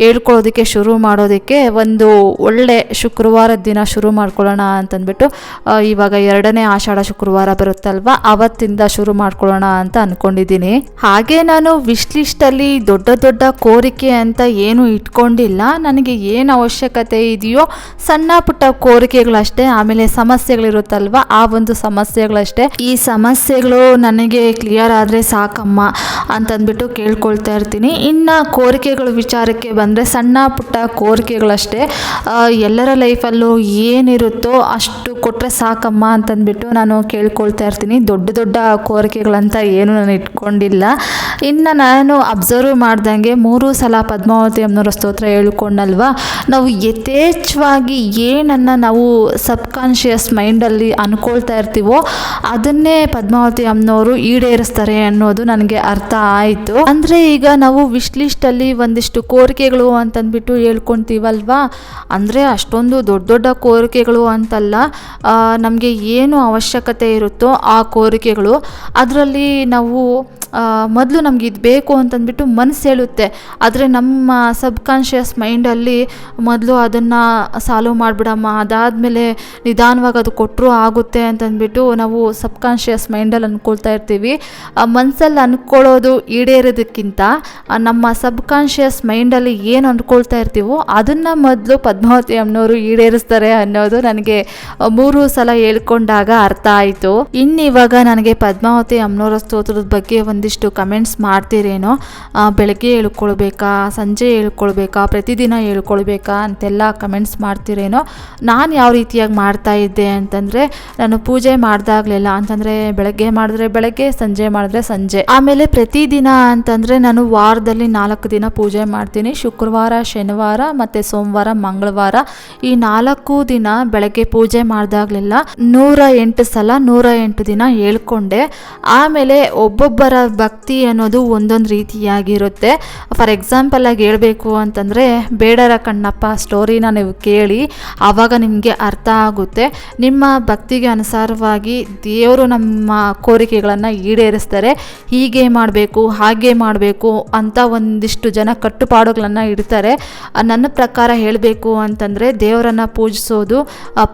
ಹೇಳ್ಕೊಳ್ಳೋದಕ್ಕೆ ಶುರು ಮಾಡೋದಕ್ಕೆ ಒಂದು ಒಳ್ಳೆ ಶುಕ್ರವಾರದ ದಿನ ಶುರು ಮಾಡ್ಕೊಳ್ಳೋಣ ಅಂತಂದ್ಬಿಟ್ಟು ಇವಾಗ ಎರಡನೇ ಆಷಾಢ ಶುಕ್ರವಾರ ಬರುತ್ತಲ್ವ? ಅವತ್ತಿಂದ ಶುರು ಮಾಡ್ಕೊಳ್ಳೋಣ ಅಂತ ಅಂದ್ಕೊಂಡಿದ್ದೀನಿ ಹಾಗೆ ನಾನು ವಿಶ್ ಲಿಸ್ಟಲ್ಲಿ ದೊಡ್ಡ ದೊಡ್ಡ ಕೋರಿಕೆ ಅಂತ ಏನು ಇಟ್ಕೊಂಡಿಲ್ಲ. ನನಗೆ ಏನು ಅವಶ್ಯಕತೆ ಇದೆಯೋ ಸಣ್ಣ ಪುಟ್ಟ ಕೋರಿಕೆಗಳಷ್ಟೇ, ಆಮೇಲೆ ಸಮಸ್ಯೆಗಳಿರುತ್ತಲ್ವ, ಆ ಒಂದು ಸಮಸ್ಯೆಗಳಷ್ಟೇ. ಈ ಸಮಸ್ಯೆಗಳು ನನಗೆ ಕ್ಲಿಯರ್ ಆದರೆ ಸಾಕಮ್ಮ ಅಂತಂದ್ಬಿಟ್ಟು ಕೇಳ್ಕೊಳ್ತಾ ಇರ್ತೀನಿ. ಇನ್ನು ಕೋರಿಕೆಗಳ ವಿಚಾರಕ್ಕೆ ಬಂದರೆ ಸಣ್ಣ ಪುಟ್ಟ ಕೋರಿಕೆಗಳಷ್ಟೇ. ಎಲ್ಲರ ಲೈಫಲ್ಲೂ ಏನಿರುತ್ತೋ ಅಷ್ಟು ಕೊಟ್ಟರೆ ಸಾಕಮ್ಮ ಅಂತಂದ್ಬಿಟ್ಟು ನಾನು ಕೇಳ್ಕೊಳ್ತಾ ಇರ್ತೀನಿ. ದೊಡ್ಡ ದೊಡ್ಡ ಕೋರಿಕೆಗಳಂತ ಏನು ನಾನು ಇಟ್ಕೊಂಡಿಲ್ಲ. ಇನ್ನು ನಾನು ಅಬ್ಸರ್ವ್ ಮಾಡ್ದಂಗೆ ಮೂರು ಸಲ ಪದ್ಮಾವತಿ ಅಮ್ಮನವರ ಸ್ತೋತ್ರ ಹೇಳ್ಕೊಂಡಲ್ವಾ? ನಾವು ಯಥೇಚ್ಛವಾಗಿ ಏನನ್ನು ನಾವು ಸಬ್ಕಾನ್ಷಿಯಸ್ ಮೈಂಡಲ್ಲಿ ಅನ್ಕೊಳ್ತಾ ಇರ್ತೀವೋ ಅದನ್ನೇ ಪದ್ಮಾವತಿ ಅಮ್ಮನವರು ಈಡೇರಿಸ್ತಾರೆ ಅನ್ನೋದು ನನಗೆ ಅರ್ಥ ಆಯಿತು. ಅಂದರೆ ಈಗ ನಾವು ವಿಶ್ ಲಿಸ್ಟಲ್ಲಿ ಒಂದಿಷ್ಟು ಕೋರಿಕೆಗಳು ಅಂತಂದ್ಬಿಟ್ಟು ಹೇಳ್ಕೊತೀವಲ್ವಾ? ಅಂದರೆ ಅಷ್ಟೊಂದು ದೊಡ್ಡ ದೊಡ್ಡ ಕೋರಿಕೆಗಳು ಅಂತಲ್ಲ ನಮಗೆ ಏನು ಅವಶ್ಯಕತೆ ಇರುತ್ತೋ ಆ ಕೋರಿಕೆಗಳು, ಅದರಲ್ಲಿ ನಾವು ಮೊದಲು ನಮ್ಗೆ ಇದು ಬೇಕು ಅಂತಂದ್ಬಿಟ್ಟು ಮನಸ್ಸು ಹೇಳುತ್ತೆ. ಆದರೆ ನಮ್ಮ ಸಬ್ ಕಾನ್ಷಿಯಸ್ ಮೈಂಡಲ್ಲಿ ಮೊದಲು ಅದನ್ನು ಸಾಲ್ವ್ ಮಾಡಿಬಿಡಮ್ಮ. ಅದಾದಮೇಲೆ ನಿಧಾನವಾಗಿ ಅದು ಕೊಟ್ಟರು ಆಗುತ್ತೆ ಅಂತಂದ್ಬಿಟ್ಟು ನಾವು ಸಬ್ಕಾನ್ಷಿಯಸ್ ಮೈಂಡಲ್ಲಿ ಅಂದ್ಕೊಳ್ತಾ ಇರ್ತೀವಿ. ಮನಸ್ಸಲ್ಲಿ ಅಂದ್ಕೊಳ್ಳೋದು ಈಡೇರೋದಕ್ಕಿಂತ ನಮ್ಮ ಸಬ್ ಕಾನ್ಷಿಯಸ್ ಮೈಂಡಲ್ಲಿ ಏನು ಅಂದ್ಕೊಳ್ತಾ ಇರ್ತೀವೋ ಅದನ್ನು ಮೊದಲು ಪದ್ಮಾವತಿ ಅಮ್ಮನವರು ಈಡೇರಿಸ್ತಾರೆ ಅನ್ನೋದು ನನಗೆ ಮೂರು ಸಲ ಹೇಳ್ಕೊಂಡಾಗ ಅರ್ಥ ಆಯಿತು. ಇನ್ನು ಇವಾಗ ನನಗೆ ಪದ್ಮಾವತಿ ಅಮ್ಮನವರ ಸ್ತೋತ್ರದ ಬಗ್ಗೆ ಒಂದಿಷ್ಟು ಕಮೆಂಟ್ಸ್ ಮಾಡ್ತೀರೇನೋ ಬೆಳಗ್ಗೆ ಹೇಳ್ಕೊಳ್ಬೇಕಾ, ಸಂಜೆ ಹೇಳ್ಕೊಳ್ಬೇಕಾ, ಪ್ರತಿದಿನ ಹೇಳ್ಕೊಳ್ಬೇಕಾ ಅಂತೆಲ್ಲ ಕಮೆಂಟ್ಸ್ ಮಾಡ್ತೀರೇನೋ, ನಾನು ಯಾವ ರೀತಿಯಾಗಿ ಮಾಡ್ತಾ ಇದ್ದೆ ಅಂತಂದರೆ, ನಾನು ಪೂಜೆ ಮಾಡಿದಾಗಲಿಲ್ಲ ಅಂತಂದರೆ ಬೆಳಗ್ಗೆ ಮಾಡಿದ್ರೆ ಬೆಳಗ್ಗೆ, ಸಂಜೆ ಮಾಡಿದ್ರೆ ಸಂಜೆ. ಆಮೇಲೆ ಪ್ರತಿದಿನ ಅಂತಂದರೆ ನಾನು ವಾರದಲ್ಲಿ ನಾಲ್ಕು ದಿನ ಪೂಜೆ ಮಾಡ್ತೀನಿ. ಶುಕ್ರವಾರ, ಶನಿವಾರ ಮತ್ತು ಸೋಮವಾರ, ಮಂಗಳವಾರ. ಈ ನಾಲ್ಕು ದಿನ ಬೆಳಗ್ಗೆ ಪೂಜೆ ಮಾಡಿದಾಗಲೆಲ್ಲ ನೂರ ಎಂಟು ಸಲ ನೂರ ಎಂಟು ದಿನ ಹೇಳ್ಕೊಂಡೆ. ಆಮೇಲೆ ಒಬ್ಬೊಬ್ಬರ ಭಕ್ತಿ ಅನ್ನೋದು ಒಂದೊಂದು ರೀತಿಯಾಗಿರುತ್ತೆ. ಫಾರ್ ಎಕ್ಸಾಂಪಲ್ ಆಗಿ ಹೇಳಬೇಕು ಅಂತಂದರೆ, ಬೇಡರ ಕಣ್ಣಪ್ಪ ಸ್ಟೋರಿನ ನೀವು ಕೇಳಿ, ಆವಾಗ ನಿಮಗೆ ಅರ್ಥ ಆಗುತ್ತೆ. ನಿಮ್ಮ ಭಕ್ತಿಗೆ ಅನುಸಾರವಾಗಿ ದೇವರು ನಮ್ಮ ಕೋರಿಕೆಗಳನ್ನು ಈಡೇರಿಸ್ತಾರೆ. ಹೀಗೆ ಮಾಡಬೇಕು, ಹಾಗೆ ಮಾಡಬೇಕು ಅಂತ ಒಂದಿಷ್ಟು ಜನ ಕಟ್ಟುಪಾಡುಗಳನ್ನು ಇಡ್ತಾರೆ. ನನ್ನ ಪ್ರಕಾರ ಹೇಳಬೇಕು ಅಂತಂದರೆ, ದೇವರನ್ನು ಪೂಜಿಸೋದು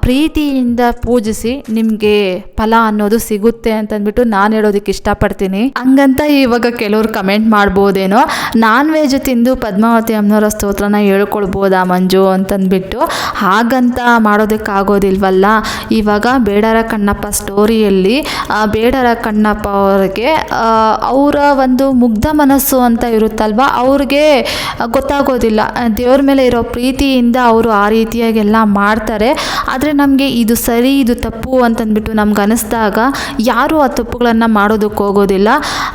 ಪ್ರೀತಿಯಿಂದ ಪೂಜಿಸಿ ನಿಮಗೆ ಫಲ ಅನ್ನೋದು ಸಿಗುತ್ತೆ ಅಂತಂದ್ಬಿಟ್ಟು ನಾನು ಹೇಳೋದಕ್ಕೆ ಇಷ್ಟಪಡ್ತೀನಿ. ಹಂಗಂತ ಇವಾಗ ಕೆಲವ್ರು ಕಮೆಂಟ್ ಮಾಡ್ಬೋದೇನೋ. ನಾನ್ ವೆಜ್ ತಿಂದು ಪದ್ಮಾವತಿ ಅಮ್ಮನವರ ಸ್ತೋತ್ರನ ಹೇಳ್ಕೊಳ್ಬೋದಾ ಮಂಜು ಅಂತಂದ್ಬಿಟ್ಟು. ಹಾಗಂತ ಮಾಡೋದಕ್ಕಾಗೋದಿಲ್ವಲ್ಲ? ಇವಾಗ ಬೇಡರ ಕಣ್ಣಪ್ಪ ಸ್ಟೋರಿಯಲ್ಲಿ ಬೇಡರ ಕಣ್ಣಪ್ಪ ಅವ್ರಿಗೆ ಅವರ ಒಂದು ಮುಗ್ಧ ಮನಸ್ಸು ಅಂತ ಇರುತ್ತಲ್ವ? ಅವ್ರಿಗೆ ಗೊತ್ತಾಗೋದಿಲ್ಲ. ದೇವ್ರ ಮೇಲೆ ಇರೋ ಪ್ರೀತಿಯಿಂದ ಅವರು ಆ ರೀತಿಯಾಗೆಲ್ಲ ಮಾಡ್ತಾರೆ. ಆದರೆ ನಮಗೆ ಇದು ಸರಿ, ಇದು ತಪ್ಪು ಅಂತಂದ್ಬಿಟ್ಟು ನಮ್ಗೆ ಅನಿಸ್ದಾಗ ಯಾರೂ ಆ ತಪ್ಪುಗಳನ್ನು ಮಾಡೋದಕ್ಕೆ ಹೋಗೋದಿಲ್ಲ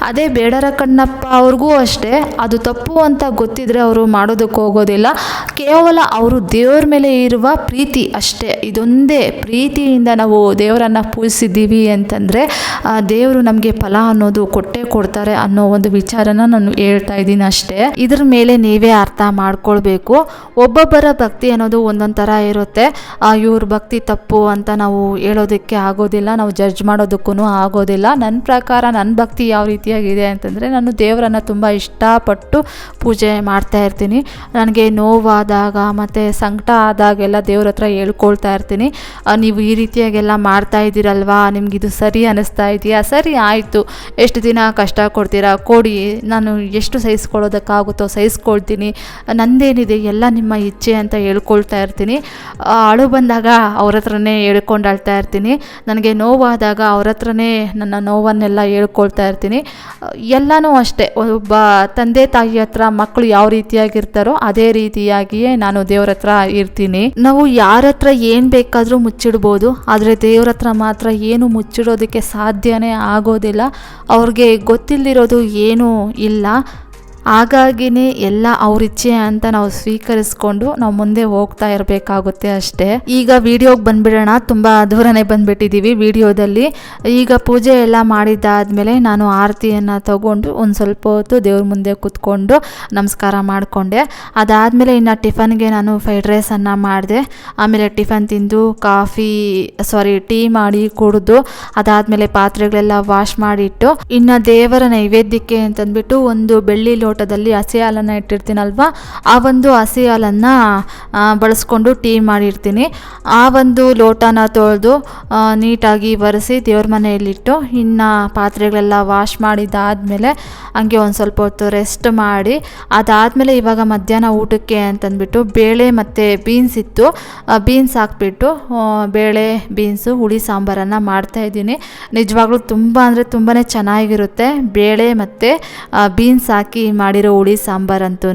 ಅದೇ ಬೇಡರ ಕಣ್ಣಪ್ಪ ಅವ್ರಿಗೂ ಅಷ್ಟೇ. ಅದು ತಪ್ಪು ಅಂತ ಗೊತ್ತಿದ್ರೆ ಅವರು ಮಾಡೋದಕ್ಕೆ ಹೋಗೋದಿಲ್ಲ. ಕೇವಲ ಅವರು ದೇವ್ರ ಮೇಲೆ ಇರುವ ಪ್ರೀತಿ ಅಷ್ಟೇ. ಇದೊಂದೇ ಪ್ರೀತಿಯಿಂದ ನಾವು ದೇವರನ್ನು ಪೂಜಿಸಿದ್ದೀವಿ ಅಂತಂದರೆ ದೇವರು ನಮಗೆ ಫಲ ಅನ್ನೋದು ಕೊಟ್ಟೇ ಕೊಡ್ತಾರೆ ಅನ್ನೋ ಒಂದು ವಿಚಾರನ ನಾನು ಹೇಳ್ತಾ ಇದ್ದೀನಿ ಅಷ್ಟೇ. ಇದ್ರ ಮೇಲೆ ನೀವೇ ಅರ್ಥ ಮಾಡ್ಕೊಳ್ಬೇಕು. ಒಬ್ಬೊಬ್ಬರ ಭಕ್ತಿ ಅನ್ನೋದು ಒಂದೊಂದು ಥರ ಇರುತ್ತೆ ಇವ್ರ ಭಕ್ತಿ ತಪ್ಪು ಅಂತ ನಾವು ಹೇಳೋದಕ್ಕೆ ಆಗೋದಿಲ್ಲ. ನಾವು ಜಡ್ಜ್ ಮಾಡೋದಕ್ಕೂ ಆಗೋದಿಲ್ಲ. ನನ್ನ ಪ್ರಕಾರ ನನ್ನ ಭಕ್ತಿ ಯಾವ ರೀತಿಯಾಗಿದೆ ಅಂತಂದರೆ ನಾನು ದೇವರನ್ನು ತುಂಬ ಇಷ್ಟಪಟ್ಟು ಪೂಜೆ ಮಾಡ್ತಾ ಇರ್ತೀನಿ. ನನಗೆ ನೋವಾದಾಗ ಮತ್ತು ಸಂಕಟ ಆದಾಗೆಲ್ಲ ದೇವ್ರ ಹತ್ರ ಹೇಳ್ಕೊಳ್ತಾ ಇರ್ತೀನಿ. ನೀವು ಈ ರೀತಿಯಾಗೆಲ್ಲ ಮಾಡ್ತಾ ಇದ್ದೀರಲ್ವಾ? ಇದು ಸರಿ ಅನ್ನಿಸ್ತಾ ಇದೆಯಾ? ಸರಿ, ಆಯಿತು. ಎಷ್ಟು ದಿನ ಕಷ್ಟ ಕೊಡ್ತೀರಾ? ಕೊಡಿ. ನಾನು ಎಷ್ಟು ಸಹಿಸ್ಕೊಳ್ಳೋದಕ್ಕಾಗುತ್ತೋ ಸಹಿಸ್ಕೊಳ್ತೀನಿ. ನಂದೇನಿದೆ? ಎಲ್ಲ ನಿಮ್ಮ ಇಚ್ಛೆ ಅಂತ ಹೇಳ್ಕೊಳ್ತಾ ಇರ್ತೀನಿ. ಅಳು ಬಂದಾಗ ಅವ್ರ ಹತ್ರನೇ ಹೇಳ್ಕೊಂಡು ಅಳ್ತಾ ಇರ್ತೀನಿ. ನನಗೆ ನೋವಾದಾಗ ಅವ್ರ ಹತ್ರನೇ ನನ್ನ ನೋವನ್ನೆಲ್ಲ ಹೇಳ್ಕೊಳ್ತಾ ಇರ್ತೀನಿ. ಎಲ್ಲನೂ ಅಷ್ಟೇ. ಒಬ್ಬ ತಂದೆ ತಾಯಿ ಹತ್ರ ಮಕ್ಕಳು ಯಾವ ರೀತಿಯಾಗಿರ್ತಾರೋ ಅದೇ ರೀತಿಯಾಗಿಯೇ ನಾನು ದೇವ್ರ ಹತ್ರ ಇರ್ತೀನಿ. ನಾವು ಯಾರ ಹತ್ರ ಏನು ಬೇಕಾದರೂ ಮುಚ್ಚಿಡ್ಬೋದು. ಆದರೆ ದೇವ್ರ ಹತ್ರ ಮಾತ್ರ ಏನು ಮುಚ್ಚಿಡೋದಕ್ಕೆ ಸಾಧ್ಯನೇ ಆಗೋದಿಲ್ಲ. ಅವ್ರಿಗೆ ಗೊತ್ತಿಲ್ಲದಿರೋದು ಏನೂ ಇಲ್ಲ. ಹಾಗಾಗಿನೇ ಎಲ್ಲ ಅವ್ರ ಇಚ್ಛೆ ಅಂತ ನಾವು ಸ್ವೀಕರಿಸ್ಕೊಂಡು ನಾವು ಮುಂದೆ ಹೋಗ್ತಾ ಇರಬೇಕಾಗುತ್ತೆ ಅಷ್ಟೇ. ಈಗ ವಿಡಿಯೋಗೆ ಬಂದ್ಬಿಡೋಣ. ತುಂಬ ದೂರನೇ ಬಂದ್ಬಿಟ್ಟಿದ್ದೀವಿ ವಿಡಿಯೋದಲ್ಲಿ. ಈಗ ಪೂಜೆ ಎಲ್ಲ ಮಾಡಿದ್ದಾದ್ಮೇಲೆ ನಾನು ಆರತಿಯನ್ನು ತಗೊಂಡು ಒಂದು ಸ್ವಲ್ಪ ಹೊತ್ತು ದೇವ್ರ ಮುಂದೆ ಕೂತ್ಕೊಂಡು ನಮಸ್ಕಾರ ಮಾಡಿಕೊಂಡೆ. ಅದಾದಮೇಲೆ ಇನ್ನು ಟಿಫನ್ಗೆ ನಾನು ಫ್ರೈಡ್ ರೈಸನ್ನು ಮಾಡಿದೆ. ಆಮೇಲೆ ಟಿಫನ್ ತಿಂದು ಕಾಫಿ ಸಾರಿ ಟೀ ಮಾಡಿ ಕುಡಿದು ಅದಾದಮೇಲೆ ಪಾತ್ರೆಗಳೆಲ್ಲ ವಾಶ್ ಮಾಡಿಟ್ಟು ಇನ್ನು ದೇವರ ನೈವೇದ್ಯಕ್ಕೆ ಅಂತಂದ್ಬಿಟ್ಟು ಒಂದು ಬೆಳ್ಳಿ ಲೋಟದಲ್ಲಿ ಹಸಿ ಹಾಲನ್ನು ಇಟ್ಟಿರ್ತೀನಲ್ವ? ಆ ಒಂದು ಹಸಿ ಹಾಲನ್ನು ಬಳಸ್ಕೊಂಡು ಟೀ ಮಾಡಿರ್ತೀನಿ. ಆ ಒಂದು ಲೋಟನ ತೊಳೆದು ನೀಟಾಗಿ ಒರೆಸಿ ದೇವ್ರ ಮನೆಯಲ್ಲಿಟ್ಟು, ಇನ್ನು ಪಾತ್ರೆಗಳೆಲ್ಲ ವಾಶ್ ಮಾಡಿದ್ದಾದಮೇಲೆ ಹಂಗೆ ಒಂದು ಸ್ವಲ್ಪ ಹೊತ್ತು ರೆಸ್ಟ್ ಮಾಡಿ, ಅದಾದಮೇಲೆ ಇವಾಗ ಮಧ್ಯಾಹ್ನ ಊಟಕ್ಕೆ ಅಂತಂದ್ಬಿಟ್ಟು ಬೇಳೆ ಮತ್ತು ಬೀನ್ಸ್ ಇತ್ತು. ಬೀನ್ಸ್ ಹಾಕ್ಬಿಟ್ಟು ಬೇಳೆ ಬೀನ್ಸು ಹುಳಿ ಸಾಂಬಾರನ್ನು ಮಾಡ್ತಾಯಿದ್ದೀನಿ ನಿಜವಾಗ್ಲೂ ತುಂಬ ಅಂದರೆ ತುಂಬಾ ಚೆನ್ನಾಗಿರುತ್ತೆ. ಬೇಳೆ ಮತ್ತು ಬೀನ್ಸ್ ಹಾಕಿ ಮಾಡಿರೋ ಹುಳಿ ಸಾಂಬಾರಂತೂ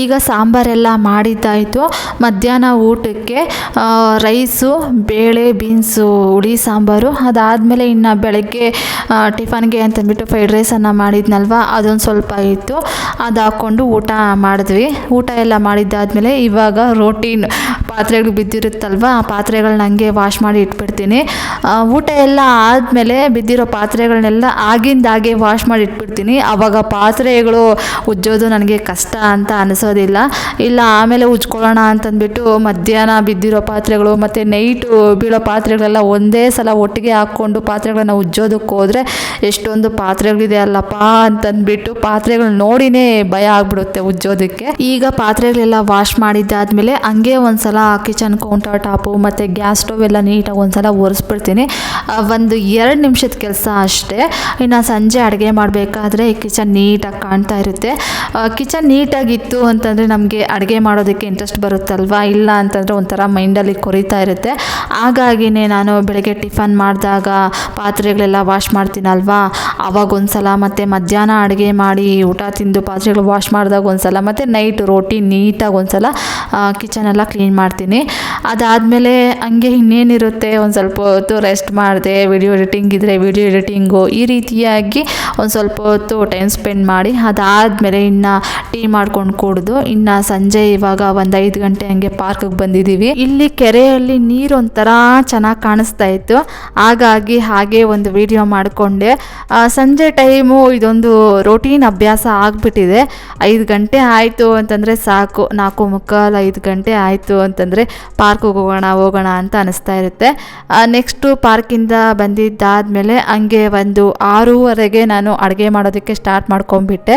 ಈಗ ಸಾಂಬಾರೆಲ್ಲ ಮಾಡಿದ್ದಾಯಿತು. ಮಧ್ಯಾಹ್ನ ಊಟಕ್ಕೆ ರೈಸು, ಬೇಳೆ, ಬೀನ್ಸು, ಹುಳಿ ಸಾಂಬಾರು. ಅದಾದಮೇಲೆ ಇನ್ನು ಬೆಳಗ್ಗೆ ಟಿಫನ್ಗೆ ಅಂತಂದ್ಬಿಟ್ಟು ಫ್ರೈಡ್ ರೈಸನ್ನು ಮಾಡಿದ್ನಲ್ವ? ಅದೊಂದು ಸ್ವಲ್ಪ ಇತ್ತು. ಅದು ಹಾಕ್ಕೊಂಡು ಊಟ ಮಾಡಿದ್ವಿ. ಊಟ ಎಲ್ಲ ಮಾಡಿದ್ದಾದಮೇಲೆ ಇವಾಗ ರೋಟೀನ್ ಪಾತ್ರೆಗಳು ಬಿದ್ದಿರುತ್ತಲ್ವ? ಆ ಪಾತ್ರೆಗಳನ್ನ ಹಂಗೆ ವಾಶ್ ಮಾಡಿ ಇಟ್ಬಿಡ್ತೀನಿ. ಊಟ ಎಲ್ಲ ಆದಮೇಲೆ ಬಿದ್ದಿರೋ ಪಾತ್ರೆಗಳನ್ನೆಲ್ಲ ಆಗಿಂದಾಗೆ ವಾಶ್ ಮಾಡಿ ಇಟ್ಬಿಡ್ತೀನಿ. ಆವಾಗ ಪಾತ್ರೆಗಳು ಉಜ್ಜೋದು ನನಗೆ ಕಷ್ಟ ಅಂತ ಅನಿಸೋದಿಲ್ಲ ಇಲ್ಲ, ಆಮೇಲೆ ಉಜ್ಕೊಳ್ಳೋಣ ಅಂತಂದ್ಬಿಟ್ಟು ಮಧ್ಯಾಹ್ನ ಬಿದ್ದಿರೋ ಪಾತ್ರೆಗಳು ಮತ್ತು ನೈಟು ಬೀಳೋ ಪಾತ್ರೆಗಳೆಲ್ಲ ಒಂದೇ ಸಲ ಒಟ್ಟಿಗೆ ಹಾಕ್ಕೊಂಡು ಪಾತ್ರೆಗಳನ್ನ ಉಜ್ಜೋದಕ್ಕೆ ಹೋದರೆ ಎಷ್ಟೊಂದು ಪಾತ್ರೆಗಳಿದೆ ಅಲ್ಲಪ್ಪ ಅಂತಂದ್ಬಿಟ್ಟು ಪಾತ್ರೆಗಳು ನೋಡಿನೇ ಭಯ ಆಗ್ಬಿಡುತ್ತೆ ಉಜ್ಜೋದಕ್ಕೆ. ಈಗ ಪಾತ್ರೆಗಳೆಲ್ಲ ವಾಶ್ ಮಾಡಿದ್ದಾದ್ಮೇಲೆ ಹಂಗೆ ಒಂದ್ಸಲ ಕಿಚನ್ ಕೌಂಟರ್ ಟಾಪು ಮತ್ತು ಗ್ಯಾಸ್ ಸ್ಟವ್ ಎಲ್ಲ ನೀಟಾಗಿ ಒಂದ್ಸಲ ಒರೆಸ್ಬಿಡ್ತೀನಿ. ಒಂದು ಎರಡು ನಿಮಿಷದ ಕೆಲಸ ಅಷ್ಟೇ. ಇನ್ನು ಸಂಜೆ ಅಡುಗೆ ಮಾಡಬೇಕಾದ್ರೆ ಕಿಚನ್ ನೀಟಾಗಿ ಕಾಣ್ತಾ ಇರುತ್ತೆ. ಕಿಚನ್ ನೀಟಾಗಿತ್ತು ಅಂತಂದರೆ ನಮಗೆ ಅಡುಗೆ ಮಾಡೋದಕ್ಕೆ ಇಂಟ್ರೆಸ್ಟ್ ಬರುತ್ತಲ್ವ? ಇಲ್ಲ ಅಂತಂದರೆ ಒಂಥರ ಮೈಂಡಲ್ಲಿ ಕೊರಿತಾ ಇರುತ್ತೆ. ಹಾಗಾಗಿನೇ ನಾನು ಬೆಳಗ್ಗೆ ಟಿಫನ್ ಮಾಡಿದಾಗ ಪಾತ್ರೆಗಳೆಲ್ಲ ವಾಶ್ ಮಾಡ್ತೀನಲ್ವಾ? ಅವಾಗ ಒಂದ್ಸಲ ಮತ್ತು ಮಧ್ಯಾಹ್ನ ಅಡುಗೆ ಮಾಡಿ ಊಟ ತಿಂದು ಪಾತ್ರೆಗಳು ವಾಶ್ ಮಾಡಿದಾಗ ಒಂದ್ಸಲ, ಮತ್ತು ನೈಟ್ ರೋಟಿ ನೀಟಾಗಿ ಒಂದ್ಸಲ ಕಿಚನ್ ಎಲ್ಲ ಕ್ಲೀನ್ ಮಾಡ್ತೀನಿ. ಅದಾದಮೇಲೆ ಹಂಗೆ ಇನ್ನೇನಿರುತ್ತೆ, ಒಂದು ಸ್ವಲ್ಪ ಹೊತ್ತು ರೆಸ್ಟ್ ಮಾಡಿದೆ ವಿಡಿಯೋ ಎಡಿಟಿಂಗ್ ಇದ್ದರೆ ವಿಡಿಯೋ ಎಡಿಟಿಂಗು ಈ ರೀತಿಯಾಗಿ ಒಂದು ಸ್ವಲ್ಪ ಹೊತ್ತು ಟೈಮ್ ಸ್ಪೆಂಡ್ ಮಾಡಿ, ಅದಾದಮೇಲೆ ಇನ್ನು ಟೀ ಮಾಡ್ಕೊಂಡು ಕುಡಿದು, ಇನ್ನು ಸಂಜೆ ಇವಾಗ ಒಂದು ಐದು ಗಂಟೆ ಹಂಗೆ ಪಾರ್ಕಿಗೆ ಬಂದಿದ್ದೀವಿ ಇಲ್ಲಿ ಕೆರೆಯಲ್ಲಿ ನೀರು ಒಂಥರ ಚೆನ್ನಾಗಿ ಕಾಣಿಸ್ತಾ ಇತ್ತು. ಹಾಗಾಗಿ ಹಾಗೆ ಒಂದು ವಿಡಿಯೋ ಮಾಡಿಕೊಂಡೆ. ಸಂಜೆ ಟೈಮು ಇದೊಂದು ರೋಟೀನ್ ಅಭ್ಯಾಸ ಆಗಿಬಿಟ್ಟಿದೆ. ಐದು ಗಂಟೆ ಆಯಿತು ಅಂತಂದರೆ ಸಾಕು. ನಾಲ್ಕು ಮುಕ್ಕಾಲು ಐದು ಗಂಟೆ ಆಯಿತು ಅಂತಂದರೆ ಪಾರ್ಕಿಗೆ ಹೋಗೋಣ ಹೋಗೋಣ ಅಂತ ಅನಿಸ್ತಾ ಇರುತ್ತೆ. ನೆಕ್ಸ್ಟು ಪಾರ್ಕಿಂದ ಬಂದಿದ್ದಾದಮೇಲೆ ಹಂಗೆ ಒಂದು ಆರೂವರೆಗೆ ನಾನು ಅಡುಗೆ ಮಾಡೋದಕ್ಕೆ ಸ್ಟಾರ್ಟ್ ಮಾಡ್ಕೊಂಬಿಟ್ಟೆ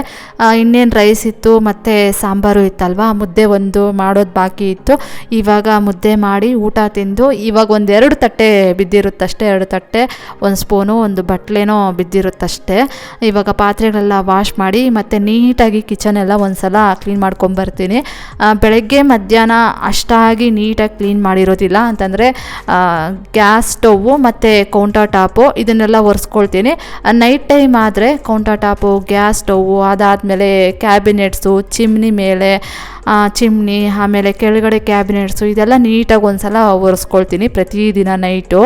ಇನ್ನೇನು ರೈಸ್ ಇತ್ತು, ಮತ್ತು ಸಾಂಬಾರು ಇತ್ತಲ್ವಾ, ಮುದ್ದೆ ಒಂದು ಮಾಡೋದು ಬಾಕಿ ಇತ್ತು. ಇವಾಗ ಮುದ್ದೆ ಮಾಡಿ ಊಟ ತಿಂದು, ಇವಾಗ ಒಂದೆರಡು ತಟ್ಟೆ ಬಿದ್ದಿರುತ್ತಷ್ಟೇ, ಎರಡು ತಟ್ಟೆ, ಒಂದು ಸ್ಪೂನು ಒಂದು ಬಟ್ಲೇನೋ ಬಿದ್ದಿರುತ್ತಷ್ಟೇ. ಇವಾಗ ಪಾತ್ರೆಗಳೆಲ್ಲ ವಾಶ್ ಮಾಡಿ, ಮತ್ತು ನೀಟಾಗಿ ಕಿಚನ್ ಎಲ್ಲ ಒಂದು ಸಲ ಕ್ಲೀನ್ ಮಾಡ್ಕೊಂಬರ್ತೀನಿ ಬೆಳಗ್ಗೆ ಮಧ್ಯಾಹ್ನ ಅಷ್ಟಾಗಿ ನೀಟಾಗಿ ಕ್ಲೀನ್ ಮಾಡಿರೋದಿಲ್ಲ ಅಂತಂದರೆ ಗ್ಯಾಸ್ ಸ್ಟೌವು ಮತ್ತು ಕೌಂಟರ್ ಟಾಪು ಇದನ್ನೆಲ್ಲ ಒರೆಸ್ಕೊಳ್ತೀನಿ. ನೈಟ್ ಟೈಮ್ ಆದರೆ ಕೌಂಟರ್ ಟಾಪು, ಗ್ಯಾಸ್ ಸ್ಟೌವು ಅದಾದಮೇಲೆ ಕ್ಯಾಬಿನೆಟ್ಸು, ಚಿಮ್ನಿ ಮೇಲೆ ಚಿಮ್ನಿ, ಆಮೇಲೆ ಕೆಳಗಡೆ ಕ್ಯಾಬಿನೆಟ್ಸು ಇದೆಲ್ಲ ನೀಟಾಗಿ ಒಂದು ಸಲ ಒರೆಸ್ಕೊಳ್ತೀನಿ ಪ್ರತಿದಿನ ನೈಟು.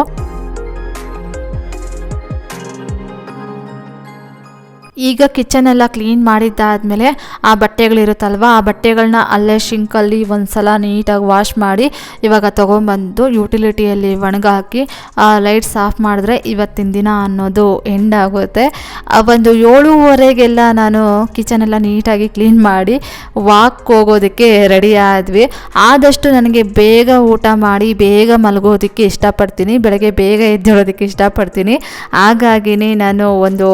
ಈಗ ಕಿಚನ್ ಎಲ್ಲ ಕ್ಲೀನ್ ಮಾಡಿದ್ದಾದಮೇಲೆ ಆ ಬಟ್ಟೆಗಳಿರುತ್ತಲ್ವ, ಆ ಬಟ್ಟೆಗಳನ್ನ ಅಲ್ಲೇ ಶಿಂಕಲ್ಲಿ ಒಂದು ಸಲ ನೀಟಾಗಿ ವಾಶ್ ಮಾಡಿ ಇವಾಗ ತೊಗೊಂಬಂದು ಯುಟಿಲಿಟಿಯಲ್ಲಿ ಒಣಗಾಕಿ, ಆ ಲೈಟ್ಸ್ ಆಫ್ ಮಾಡಿದ್ರೆ ಇವತ್ತಿನ ದಿನ ಅನ್ನೋದು ಎಂಡ್ ಆಗುತ್ತೆ. ಒಂದು ಏಳುವರೆಗೆಲ್ಲ ನಾನು ಕಿಚನ್ ಎಲ್ಲ ನೀಟಾಗಿ ಕ್ಲೀನ್ ಮಾಡಿ ವಾಕ್ ಹೋಗೋದಕ್ಕೆ ರೆಡಿ ಆದ್ವಿ. ಆದಷ್ಟು ನನಗೆ ಬೇಗ ಊಟ ಮಾಡಿ, ಬೇಗ ಮಲಗೋದಕ್ಕೆ ಇಷ್ಟಪಡ್ತೀನಿ, ಬೆಳಗ್ಗೆ ಬೇಗ ಎದ್ದೇಳೋದಕ್ಕೆ ಇಷ್ಟಪಡ್ತೀನಿ. ಹಾಗಾಗಿನೇ ನಾನು ಒಂದು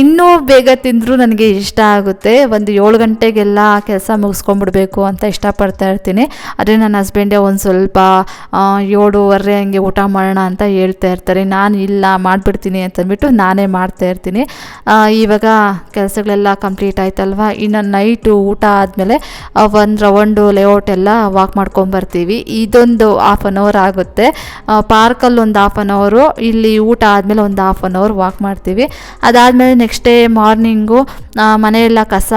ಇನ್ನೂ ಬೇಗ ತಿಂದರೂ ನನಗೆ ಇಷ್ಟ ಆಗುತ್ತೆ. ಒಂದು ಏಳು ಗಂಟೆಗೆಲ್ಲ ಕೆಲಸ ಮುಗಿಸ್ಕೊಂಡ್ಬಿಡ್ಬೇಕು ಅಂತ ಇಷ್ಟಪಡ್ತಾ ಇರ್ತೀನಿ. ಆದರೆ ನನ್ನ ಹಸ್ಬೆಂಡೇ ಒಂದು ಸ್ವಲ್ಪ ಏಳುವರೆ ಹಂಗೆ ಊಟ ಮಾಡೋಣ ಅಂತ ಹೇಳ್ತಾ ಇರ್ತಾರೆ. ನಾನು ಇಲ್ಲ, ಮಾಡಿಬಿಡ್ತೀನಿ ಅಂತಂದ್ಬಿಟ್ಟು ನಾನೇ ಮಾಡ್ತಾ ಇರ್ತೀನಿ. ಇವಾಗ ಕೆಲಸಗಳೆಲ್ಲ ಕಂಪ್ಲೀಟ್ ಆಯ್ತಲ್ವ? ಇನ್ನು ನೈಟು ಊಟ ಆದಮೇಲೆ ಒಂದು ರೌಂಡು ಲೇಔಟ್ ಎಲ್ಲ ವಾಕ್ ಮಾಡ್ಕೊಂಬರ್ತೀವಿ ಇದೊಂದು ಹಾಫ್ ಆನ್ ಅವರ್ ಆಗುತ್ತೆ. ಪಾರ್ಕಲ್ಲಿ ಒಂದು ಹಾಫ್ ಅನ್ ಅವರು ಇಲ್ಲಿ ಊಟ ಆದಮೇಲೆ ಒಂದು ಹಾಫ್ ಆನ್ ಅವರ್ ವಾಕ್ ಮಾಡ್ತೀವಿ. ಅದಾದಮೇಲೆ ನೆಕ್ಸ್ಟ್ ಡೇ ಮಾರ್ನಿಂಗು ಮನೆಯೆಲ್ಲ ಕಸ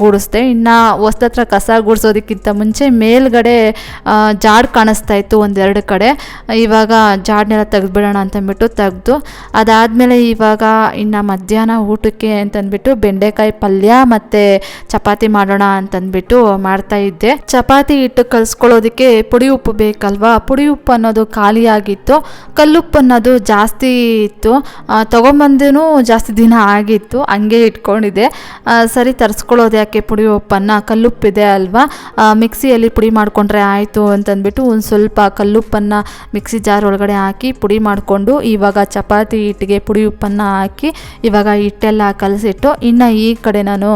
ಗುಡಿಸ್ದೆ. ಇನ್ನು ಹೊಸ್ದತ್ರ ಕಸ ಗುಡಿಸೋದಕ್ಕಿಂತ ಮುಂಚೆ ಮೇಲ್ಗಡೆ ಜಾಡ್ ಕಾಣಿಸ್ತಾ ಇತ್ತು ಒಂದೆರಡು ಕಡೆ. ಇವಾಗ ಜಾಡ್ನೆಲ್ಲ ತೆಗೆದುಬಿಡೋಣ ಅಂತಂದ್ಬಿಟ್ಟು ತೆಗೆದು. ಅದಾದಮೇಲೆ ಇವಾಗ ಇನ್ನು ಮಧ್ಯಾಹ್ನ ಊಟಕ್ಕೆ ಅಂತಂದ್ಬಿಟ್ಟು ಬೆಂಡೆಕಾಯಿ ಪಲ್ಯ ಮತ್ತು ಚಪಾತಿ ಮಾಡೋಣ ಅಂತಂದ್ಬಿಟ್ಟು ಮಾಡ್ತಾ ಇದ್ದೆ. ಚಪಾತಿ ಹಿಟ್ಟು ಕಲಿಸ್ಕೊಳ್ಳೋದಕ್ಕೆ ಪುಡಿ ಉಪ್ಪು ಬೇಕಲ್ವಾ? ಪುಡಿ ಉಪ್ಪು ಅನ್ನೋದು ಖಾಲಿಯಾಗಿತ್ತು. ಕಲ್ಲುಪ್ಪು ಅನ್ನೋದು ಜಾಸ್ತಿ ಇತ್ತು. ತೊಗೊಂಬಂದೂ ಜಾಸ್ತಿ ದಿನ ಆಗಿತ್ತು, ಹಂಗೆ ಇಟ್ಕೊಂಡಿದ್ದೆ. ಸರಿ, ತರಿಸ್ಕೊಳ್ಳೋದು ಯಾಕೆ? ಪುಡಿ ಉಪ್ಪನ್ನು? ಕಲ್ಲುಪ್ಪಿದೆ ಅಲ್ವಾ? ಮಿಕ್ಸಿಯಲ್ಲಿ ಪುಡಿ ಮಾಡಿಕೊಂಡ್ರೆ ಆಯಿತು ಅಂತಂದ್ಬಿಟ್ಟು ಒಂದು ಸ್ವಲ್ಪ ಕಲ್ಲುಪ್ಪನ್ನು ಮಿಕ್ಸಿ ಜಾರ್ ಒಳಗಡೆ ಹಾಕಿ ಪುಡಿ ಮಾಡಿಕೊಂಡು, ಇವಾಗ ಚಪಾತಿ ಹಿಟ್ಟಿಗೆ ಪುಡಿ ಉಪ್ಪನ್ನು ಹಾಕಿ, ಇವಾಗ ಹಿಟ್ಟೆಲ್ಲ ಕಲಸಿಟ್ಟು, ಇನ್ನು ಈ ಕಡೆ ನಾನು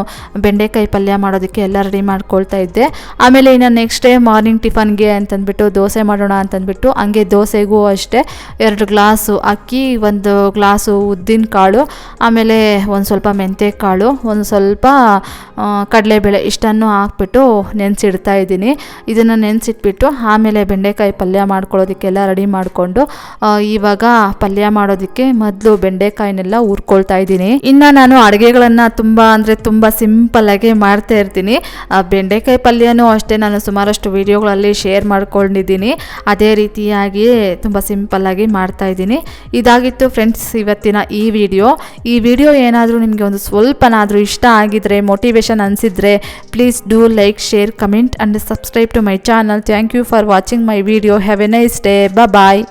ಬೆಂಡೆಕಾಯಿ ಪಲ್ಯ ಮಾಡೋದಕ್ಕೆ ಎಲ್ಲ ರೆಡಿ ಮಾಡ್ಕೊಳ್ತಾ ಇದ್ದೆ. ಆಮೇಲೆ ಇನ್ನು ನೆಕ್ಸ್ಟ್ ಡೇ ಮಾರ್ನಿಂಗ್ ಟಿಫನ್ಗೆ ಅಂತಂದ್ಬಿಟ್ಟು ದೋಸೆ ಮಾಡೋಣ ಅಂತಂದ್ಬಿಟ್ಟು, ಹಂಗೆ ದೋಸೆಗೂ ಅಷ್ಟೇ, ಎರಡು ಗ್ಲಾಸು ಅಕ್ಕಿ, ಒಂದು ಗ್ಲಾಸು ಉದ್ದಿನ ಕಾಳು ಆಮೇಲೆ ಒಂದು ಸ್ವಲ್ಪ ಮೆಂತ್ಯ ಕಾಳು, ಒಂದು ಸ್ವಲ್ಪ ಕಡಲೆಬೇಳೆ ಇಷ್ಟನ್ನು ಹಾಕ್ಬಿಟ್ಟು ನೆನೆಸಿಡ್ತಾ ಇದ್ದೀನಿ. ಇದನ್ನು ನೆನೆಸಿಟ್ಬಿಟ್ಟು ಆಮೇಲೆ ಬೆಂಡೆಕಾಯಿ ಪಲ್ಯ ಮಾಡ್ಕೊಳ್ಳೋದಕ್ಕೆಲ್ಲ ರೆಡಿ ಮಾಡಿಕೊಂಡು ಇವಾಗ ಪಲ್ಯ ಮಾಡೋದಕ್ಕೆ ಮೊದಲು ಬೆಂಡೆಕಾಯಿನೆಲ್ಲ ಹುರ್ಕೊಳ್ತಾ ಇದ್ದೀನಿ. ಇನ್ನು ನಾನು ಅಡುಗೆಗಳನ್ನು ತುಂಬ ಅಂದರೆ ತುಂಬ ಸಿಂಪಲ್ಲಾಗಿ ಮಾಡ್ತಾ ಇರ್ತೀನಿ. ಬೆಂಡೆಕಾಯಿ ಪಲ್ಯನೂ ಅಷ್ಟೇ ನಾನು ಸುಮಾರಷ್ಟು ವೀಡಿಯೋಗಳಲ್ಲಿ ಶೇರ್ ಮಾಡ್ಕೊಂಡಿದ್ದೀನಿ. ಅದೇ ರೀತಿಯಾಗಿ ತುಂಬ ಸಿಂಪಲ್ಲಾಗಿ ಮಾಡ್ತಾ ಇದ್ದೀನಿ. ಇದಾಗಿತ್ತು ಫ್ರೆಂಡ್ಸ್, ಇವತ್ತಿನ ಈ ವಿಡಿಯೋ. ಈ ವಿಡಿಯೋ ಏನಾದರೂ ನಿಮಗೆ ಒಂದು ಸ್ವಲ್ಪನಾದರೂ ಇಷ್ಟ ಆಗಿದ್ರೆ ಮೋಟಿವೇಶನ್ ಅನಿಸಿದ್ರೆ please do like share comment and subscribe to my channel thank you for watching my video have a nice day bye